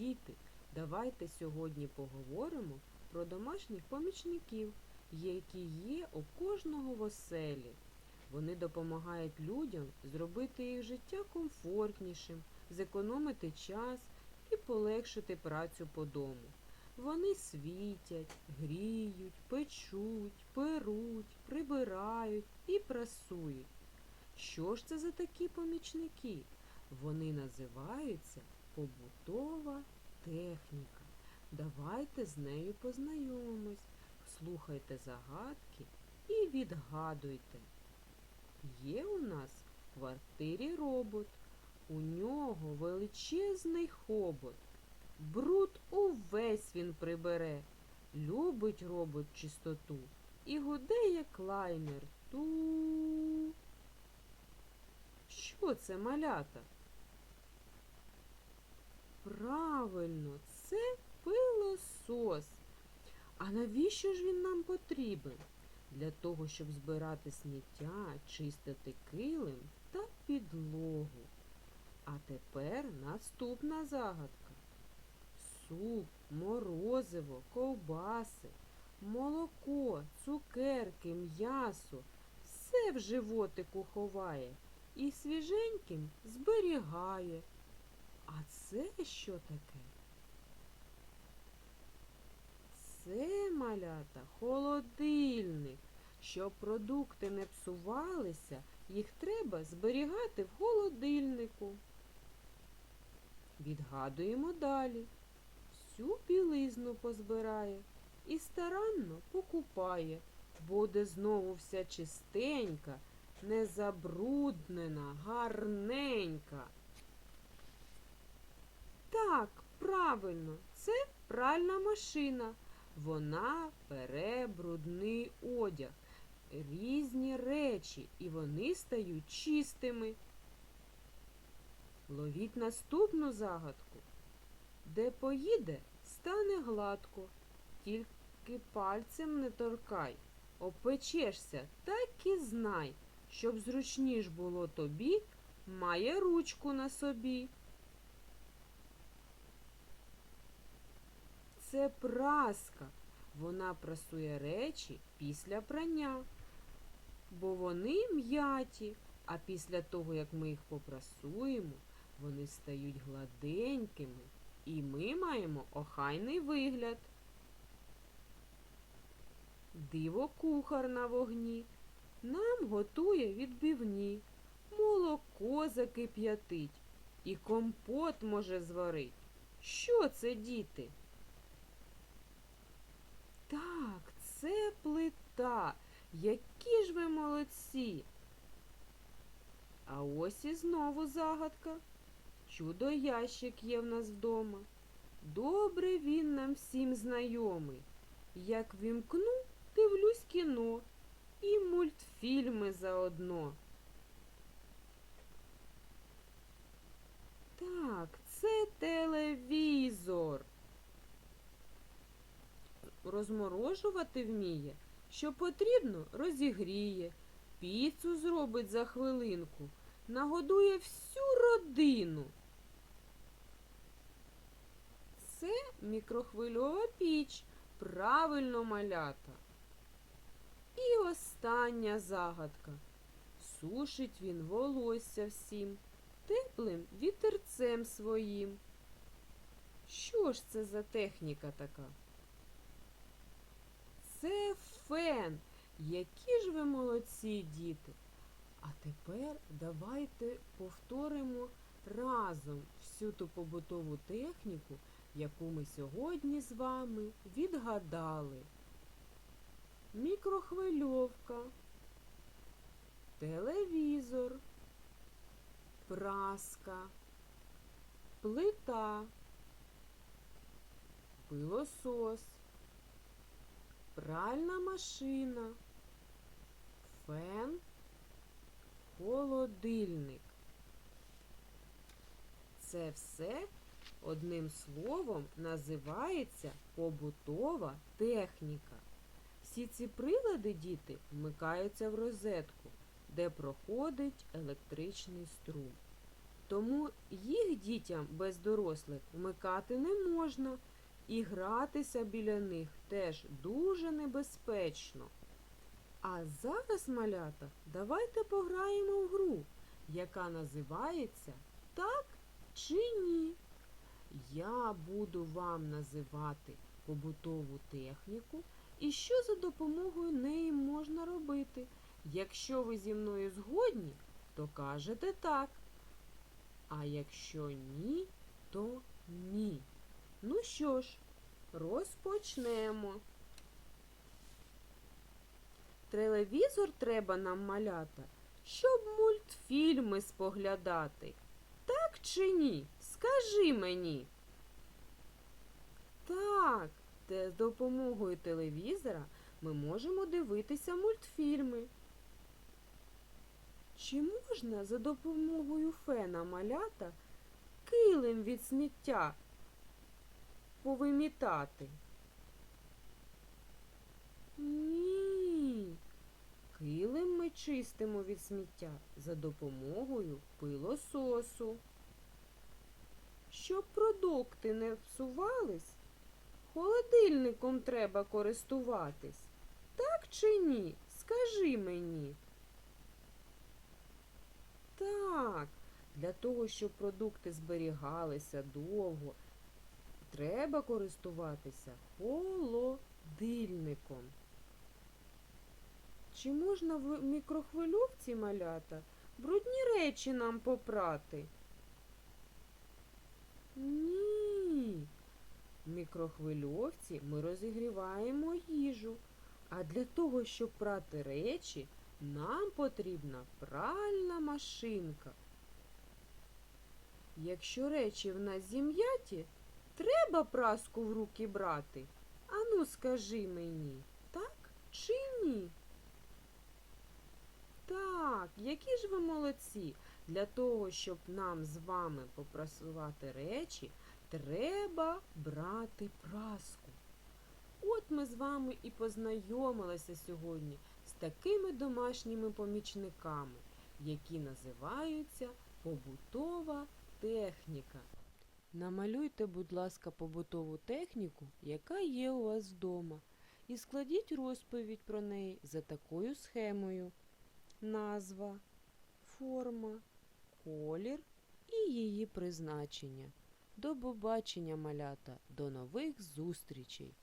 Діти, давайте сьогодні поговоримо про домашніх помічників, які є у кожного в оселі. Вони допомагають людям зробити їх життя комфортнішим, зекономити час і полегшити працю по дому. Вони світять, гріють, печуть, перуть, прибирають і прасують. Що ж це за такі помічники? Вони називаються побутова техніка. Давайте з нею познайомимось, слухайте загадки і відгадуйте. Є у нас в квартирі робот. У нього величезний хобот. Бруд увесь він прибере. Любить робот чистоту і гуде, як лайнер. Ту. Що це малята? Правильно, це пилосос. А навіщо ж він нам потрібен? Для того, щоб збирати сміття, чистити килим та підлогу. А тепер наступна загадка. Суп, морозиво, ковбаси, молоко, цукерки, м'ясо все в животику ховає і свіженьким зберігає. А це що таке? Це малята холодильник. Щоб продукти не псувалися, їх треба зберігати в холодильнику. Відгадуємо далі. Всю білизну позбирає і старанно покупає. Буде знову вся чистенька, незабруднена, гарненька. Так, правильно, це пральна машина. Вона пере брудний одяг, різні речі, і вони стають чистими. Ловіть наступну загадку. Де поїде, стане гладко, тільки пальцем не торкай. Опечешся, так і знай, щоб зручніш було тобі, має ручку на собі. Це праска. Вона прасує речі після прання, бо вони м'яті, а після того, як ми їх попрасуємо, вони стають гладенькими, і ми маємо охайний вигляд. Диво кухар на вогні нам готує відбивні, молоко закип'ятить і компот може зварить. Що це, діти? Так, це плита. Які ж ви молодці. А ось і знову загадка. Чудо ящик є в нас вдома. Добре він нам всім знайомий. Як вімкну, дивлюсь кіно і мультфільми заодно. Так, це телевізор. Розморожувати вміє, що потрібно, розігріє, піцу зробить за хвилинку, нагодує всю родину. Це мікрохвильова піч, правильно малята. І остання загадка. Сушить він волосся всім, теплим вітерцем своїм. Що ж це за техніка така? Фен. Які ж ви молодці, діти. А тепер давайте повторимо разом всю ту побутову техніку, яку ми сьогодні з вами відгадали. Мікрохвильовка, телевізор, праска, плита, пилосос пральна машина, фен, холодильник. Це все одним словом називається побутова техніка. Всі ці прилади, діти, вмикаються в розетку, де проходить електричний струм. Тому їх дітям без дорослих вмикати не можна, і гратися біля них теж дуже небезпечно. А зараз, малята, давайте пограємо в гру, яка називається Так чи ні. Я буду вам називати побутову техніку і що за допомогою неї можна робити. Якщо ви зі мною згодні, то кажете так. А якщо ні, то ні. Ну що ж, розпочнемо. Телевізор треба нам малята, щоб мультфільми споглядати. Так чи ні? Скажи мені. Так, з допомогою телевізора ми можемо дивитися мультфільми. Чи можна за допомогою фена малята килим від сміття повимітати? Ні. Килим ми чистимо від сміття за допомогою пилососу. Щоб продукти не псувались, холодильником треба користуватись. Так чи ні? Скажи мені. Так, для того, щоб продукти зберігалися довго, треба користуватися холодильником. Чи можна в мікрохвильовці малята брудні речі нам попрати? Ні. В мікрохвильовці ми розігріваємо їжу, а для того, щоб прати речі, нам потрібна пральна машинка. Якщо речі в нас зім'яті, треба праску в руки брати. Ану, скажи мені, так чи ні? Так, які ж ви молодці. Для того, щоб нам з вами попрасувати речі, треба брати праску. От ми з вами і познайомилися сьогодні з такими домашніми помічниками, які називаються побутова техніка. Намалюйте, будь ласка, побутову техніку, яка є у вас вдома, і складіть розповідь про неї за такою схемою. Назва, форма, колір і її призначення. До побачення, малята, до нових зустрічей!